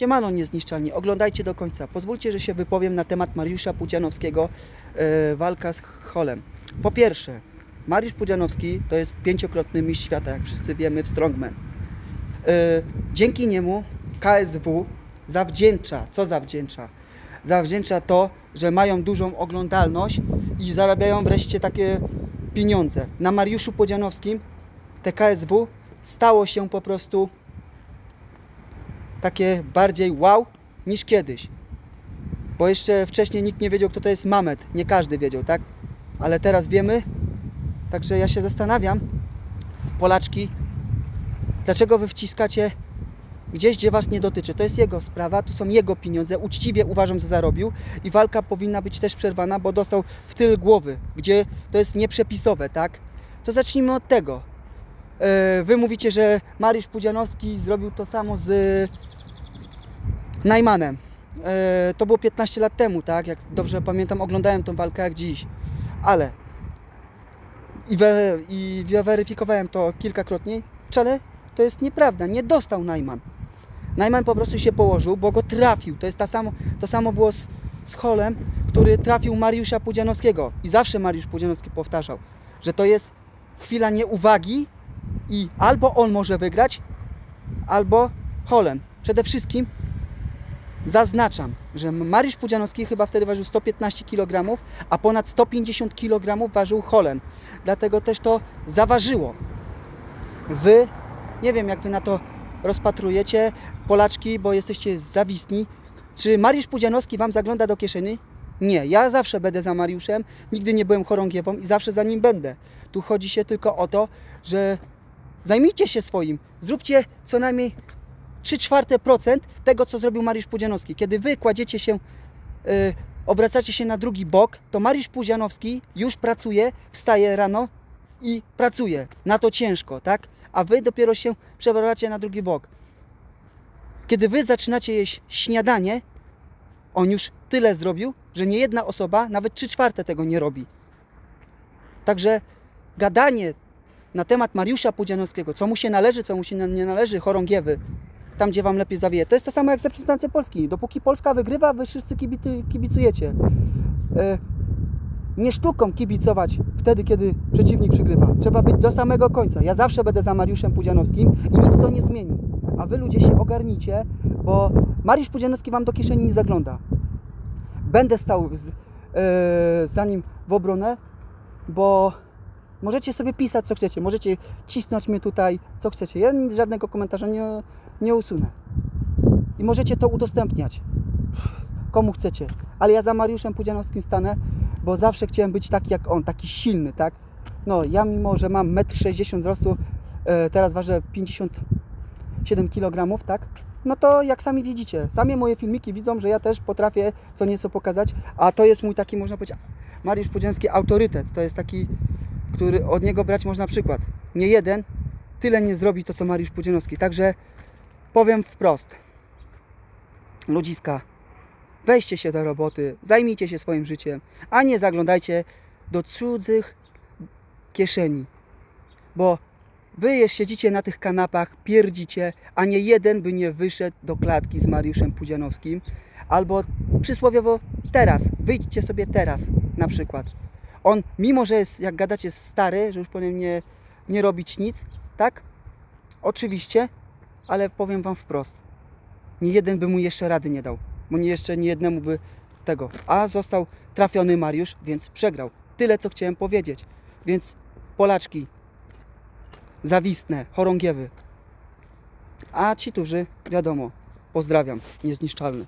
Siemano niezniszczalni, oglądajcie do końca. Pozwólcie, że się wypowiem na temat Mariusza Pudzianowskiego, e, walka z Holem. Po pierwsze, Mariusz Pudzianowski to jest pięciokrotny mistrz świata, jak wszyscy wiemy, w Strongman. E, dzięki niemu KSW zawdzięcza, co zawdzięcza? Zawdzięcza to, że mają dużą oglądalność i zarabiają wreszcie takie pieniądze. Na Mariuszu Pudzianowskim te KSW stało się po prostu takie bardziej wow niż kiedyś. Bo jeszcze wcześniej nikt nie wiedział, kto to jest Mamet. Nie każdy wiedział, tak? Ale teraz wiemy. Także ja się zastanawiam, Polaczki, dlaczego wy wciskacie gdzieś, gdzie was nie dotyczy. To jest jego sprawa, to są jego pieniądze. Uczciwie uważam, że zarobił i walka powinna być też przerwana, bo dostał w tyl głowy, gdzie to jest nieprzepisowe, tak? To zacznijmy od tego. E, Wy mówicie, że Mariusz Pudzianowski zrobił to samo z Najmanem. E, To było 15 lat temu, tak? Jak dobrze pamiętam, oglądałem tą walkę jak dziś. Ale i, we, i weryfikowałem to kilkakrotnie, ale to jest nieprawda. Nie dostał Najman. Najman po prostu się położył, bo go trafił. To jest ta samo, to samo było z, z Holem, który trafił Mariusza Pudzianowskiego. I zawsze Mariusz Pudzianowski powtarzał, że to jest chwila nieuwagi i albo on może wygrać, albo Holen. Przede wszystkim zaznaczam, że Mariusz Pudzianowski chyba wtedy ważył 115 kg, a ponad 150 kg ważył Holen. Dlatego też to zaważyło. Wy, nie wiem jak wy na to rozpatrujecie, Polaczki, bo jesteście zawistni. Czy Mariusz Pudzianowski wam zagląda do kieszeni? Nie, ja zawsze będę za Mariuszem, nigdy nie byłem chorągiewą i zawsze za nim będę. Tu chodzi się tylko o to, że zajmijcie się swoim, zróbcie co najmniej 3 czwarte procent tego, co zrobił Mariusz Pudzianowski. Kiedy wy kładziecie się, y, obracacie się na drugi bok, to Mariusz Pudzianowski już pracuje, wstaje rano i pracuje. Na to ciężko, tak? A wy dopiero się przewracacie na drugi bok. Kiedy wy zaczynacie jeść śniadanie, on już tyle zrobił, że nie jedna osoba, nawet 3 czwarte tego nie robi. Także gadanie na temat Mariusza Pudzianowskiego, co mu się należy, co mu się nie należy, chorągiewy, tam gdzie wam lepiej zawieje. To jest to samo jak z reprezentacją Polski. Dopóki Polska wygrywa, wy wszyscy kibicy, kibicujecie. E, nie sztuką kibicować wtedy, kiedy przeciwnik przygrywa. Trzeba być do samego końca. Ja zawsze będę za Mariuszem Pudzianowskim i nic to nie zmieni. A wy ludzie się ogarnijcie, bo Mariusz Pudzianowski wam do kieszeni nie zagląda. Będę stał z, e, za nim w obronę, bo możecie sobie pisać co chcecie, możecie cisnąć mnie tutaj co chcecie. Ja żadnego komentarza nie, nie usunę. I możecie to udostępniać komu chcecie. Ale ja za Mariuszem Pudzianowskim stanę, bo zawsze chciałem być taki jak on, taki silny, tak? No, ja mimo, że mam 1,60 m wzrostu, e, teraz ważę 57 kg, tak? No to jak sami widzicie, same moje filmiki widzą, że ja też potrafię co nieco pokazać, a to jest mój taki, można powiedzieć, Mariusz Pudzianowski autorytet. To jest taki, który od niego brać można przykład. Nie jeden tyle nie zrobi to, co Mariusz Pudzianowski. Także powiem wprost. Ludziska, weźcie się do roboty, zajmijcie się swoim życiem, a nie zaglądajcie do cudzych kieszeni. Bo wy siedzicie na tych kanapach, pierdzicie, a nie jeden by nie wyszedł do klatki z Mariuszem Pudzianowskim. Albo przysłowiowo teraz, wyjdźcie sobie teraz na przykład. On, mimo że jest, jak gadacie, stary, że już powinien nie, nie robić nic, tak? Oczywiście, ale powiem wam wprost. Nie jeden by mu jeszcze rady nie dał, bo nie jeszcze nie jednemu by tego. A został trafiony Mariusz, więc przegrał. Tyle, co chciałem powiedzieć. Więc Polaczki, zawistne, chorągiewy. A ci, którzy, wiadomo, pozdrawiam, niezniszczalny.